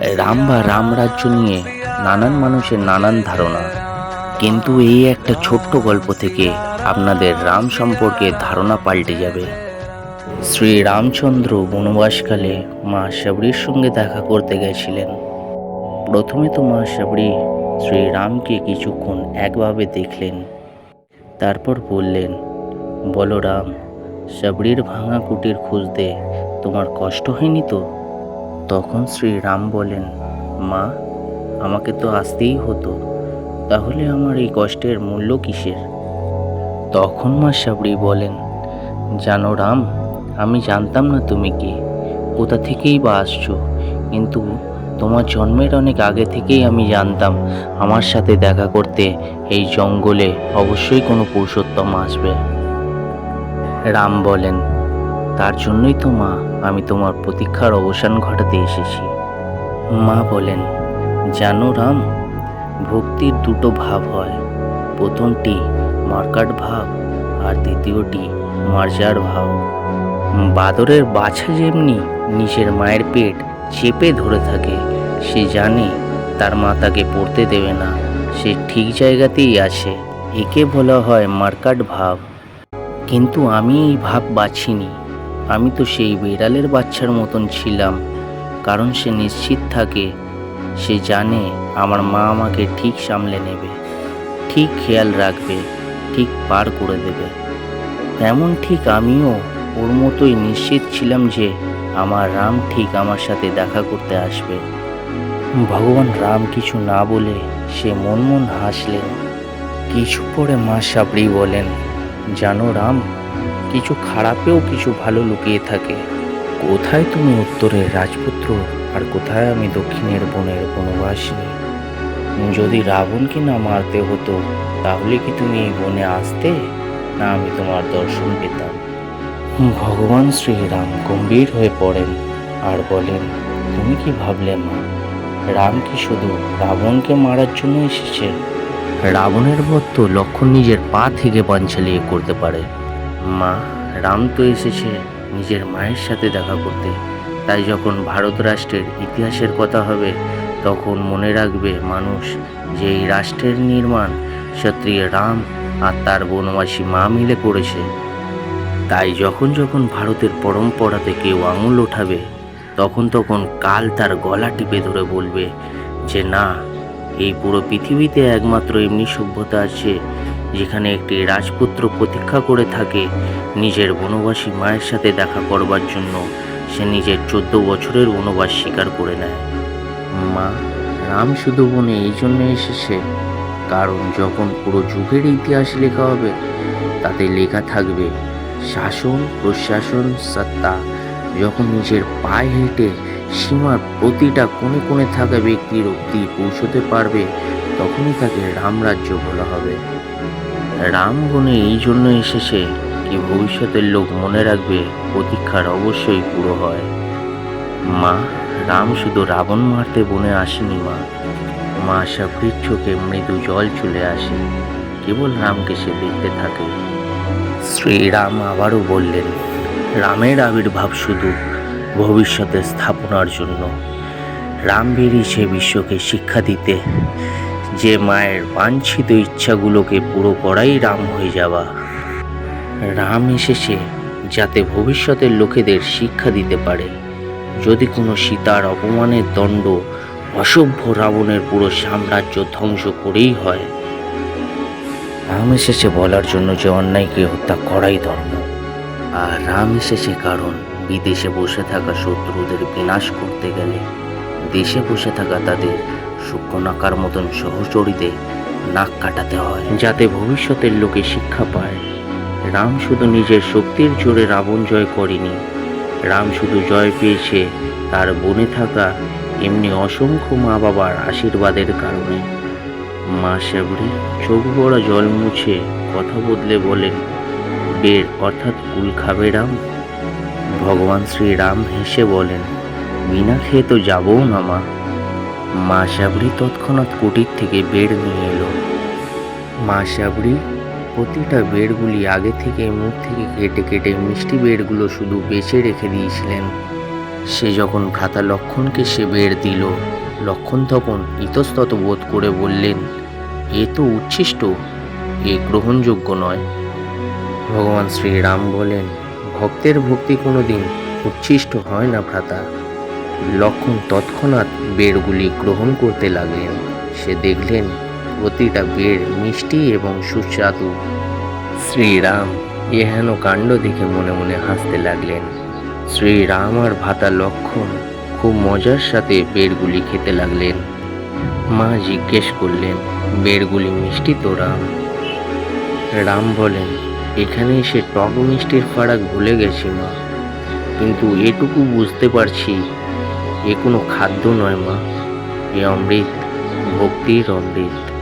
রাম বা রামরাজ্য নিয়ে নানান মানুষের নানান ধারণা। কিন্তু এই একটা ছোট্ট গল্প থেকে আপনাদের রাম সম্পর্কে ধারণা পাল্টে যাবে। শ্রী রামচন্দ্র বনবাসকালে মা সাবরির সঙ্গে দেখা করতে গেছিলেন। প্রথমে তো মা সাবরি শ্রীরামকে কিছুক্ষণ একভাবে দেখলেন। তারপর বললেন, বলো রাম সাবরির ভাঙা কুটির খুঁজতে তোমার কষ্ট হয়নি তো? তখন শ্রীরাম বলেন, মা, আমাকে তো আসতেই হতো। তাহলে আমার এই কষ্টের মূল্য কিসের? তখন মা সাবরি বলেন, জানো রাম, আমি জানতাম না তুমি কে। কোথা থেকেই বা আসছো? কিন্তু তোমার জন্মের অনেক আগে থেকেই আমি জানতাম আমার সাথে দেখা করতে এই জঙ্গলে অবশ্যই কোনো পুরুষোত্তম আসবে। রাম বলেন তার জন্যই তো মা, আমি তোমার প্রতীক্ষার অবসান ঘটাতে এসেছি। মা বলেন, জানো রাম, ভক্তির দুটো ভাব হয়। প্রথমটি মার্কাট ভাব, আর দ্বিতীয়টি মার্জার ভাব। বাদরের বাছা যেমনি নিজের মায়ের পেট চেপে ধরে থাকে, সে জানে তার মা তাকে পড়তে দেবে না। সে ঠিক জায়গাতেই আছে, একে বলা হয় মার্কাট ভাব। কিন্তু আমি এই ভাব বাছিনি। আমি তো সেই বিড়ালের বাচ্চার মতন ছিলাম, কারণ সে নিশ্চিত থাকে, সে জানে আমার মা আমাকে ঠিক সামলে নেবে, ঠিক খেয়াল রাখবে, ঠিক পার করে দেবে। এমন ঠিক আমিও ওর মতোই নিশ্চিত ছিলাম যে আমার রাম ঠিক আমার সাথে দেখা করতে আসবে। ভগবান রাম কিছু না বলে সে মন মন হাসলেন। কিছু পরে মা সাবরি বলেন, জানো রাম কিছু খারাপেও কিছু ভালো লুকিয়ে থাকে। কোথায় তুমি উত্তরের রাজপুত্র? আর কোথায় আমি দক্ষিণের বনের বনবাসিনী? যদি রাবণকে না মারতে হতো, তাহলে কি তুমি এই বনে আসতে? না, আমি তোমার দর্শন পেতাম। ভগবান শ্রীরাম গম্ভীর হয়ে পড়েন আর বলেন, তুমি কি ভাবলে মা? রাম কি শুধু রাবণকে মারার জন্য এসেছে? রাবণের বধ তো লক্ষণ নিজের পা থেকে পাঞ্চালিয়ে করতে পারে। মা, রাম তো এসেছে নিজের মায়ের সাথে দেখা করতে। তাই যখন ভারত রাষ্ট্রের ইতিহাসের কথা হবে, তখন মনে রাখবে মানুষ যে এই রাষ্ট্রের নির্মাণ ক্ষত্রিয় রাম আর তার বনবাসী মা মিলে করেছে। তাই যখন যখন ভারতের পরম্পরাতে কেউ আঙুল ওঠাবে, তখন তখন কাল তার গলা টিপে ধরে বলবে যে, না, এই পুরো পৃথিবীতে একমাত্র এমনি সভ্যতা আছে যেখানে একটি রাজপুত্র প্রতীক্ষা করে থাকে নিজের বনবাসী মায়ের সাথে দেখা করবার জন্য। সে নিজের চোদ্দ বছরের বনবাস স্বীকার করে নেয়। মা, রাম শুধু বনে এই জন্য এসেছে, কারণ যখন পুরো যুগের ইতিহাস লেখা হবে, তাতে লেখা থাকবে, শাসন, প্রশাসন, সত্তা। যখন নিজের পায়ে হেঁটে সীমার প্রতিটা কোণে কোণে থাকা ব্যক্তির অব্দি পৌঁছতে পারবে, তখনই তাকে রামরাজ্য বলা হবে। রাম বনে এই জন্য এসেছে কি ভবিষ্যতের লোক মনে রাখবে প্রতীক্ষার অবশ্যই পুরো হয়। মা, রাম শুধু রাবণ মারতে বনে আসেনি মা। মা সাবরির চোখে মৃদু জল চলে আসে। কেবল রামকে সে দেখতে থাকে। শ্রীরাম আবারও বললেন, রামের আবির্ভাব শুধু ভবিষ্যতে স্থাপনার জন্য। রাম বেরিয়েছে বিশ্বকে শিক্ষা দিতে যে মায়ের বাঞ্ছিত ইচ্ছাগুলোকে পুরো করাই রাম হয়ে যাওয়া। রাম এসেছে যাতে ভবিষ্যতের লোকেদের শিক্ষা দিতে পারে। যদি কোনো সীতার অপমানের দণ্ড অসভ্য রাবণের পুরো সাম্রাজ্য ধ্বংস করেই হয়, রাম এসেছে বলার জন্য যে অন্যায়কে হত্যা করাই ধর্ম। আর রাম এসেছে কারণ বিদেশে বসে থাকা শত্রুদের বিনাশ করতে গেলে দেশে বসে থাকা তাদের সূক্ষ্মনাকার মতন সহচরীতে নাক কাটাতে হয়। যাতে ভবিষ্যতের লোকে শিক্ষা পায়, রাম শুধু নিজের শক্তির জোরে রাবণ জয় করেনি। রাম শুধু জয় পেয়েছে তার বনে থাকা এমনি অসংখ্য মা বাবার আশীর্বাদের কারণে। মা সাবরি চোখ ভরা জল মুছে কথা বদলে বলেন, বের, অর্থাৎ কুল খাবে রাম? ভগবান শ্রীরাম হেসে বলেন, বিনা খেয়ে তো যাবও না মা। মা সাবরি তৎক্ষণাৎ কুটির থেকে বেড় নিয়ে এলো। মা সাবরি প্রতিটা বেড়গুলি আগে থেকে মুখ থেকে কেটে কেটে মিষ্টি বেড়গুলো শুধু বেছে রেখে দিয়েছিলেন। সে যখন ভ্রাতা লক্ষণকে সে বের দিল, লক্ষণ তখন ইতস্তত বোধ করে বললেন, এ তো উচ্ছিষ্ট, এ গ্রহণযোগ্য নয়। ভগবান শ্রীরাম বলেন, ভক্তের ভক্তি কোনোদিন উচ্ছিষ্ট হয় না, ভ্রাতা। লক্ষণ তৎক্ষণাৎ বেড়গুলি গ্রহণ করতে লাগলেন। সে দেখলেন প্রতিটা বেড় মিষ্টি এবং সুস্বাদু। শ্রীরাম এহেন কাণ্ড দেখে মনে মনে হাসতে লাগলেন। শ্রীরাম আর ভাতা লক্ষণ খুব মজার সাথে বেড়গুলি খেতে লাগলেন। মা জিজ্ঞেস করলেন, বেড়গুলি মিষ্টি তো, রাম? রাম বলেন এখানে এসে টক মিষ্টির ফারাক ভুলে গেছি মা। কিন্তু এটুকু বুঝতে পারছি এ কোনো খাদ্য নয় মা এ অমৃত ভক্তির অমৃত।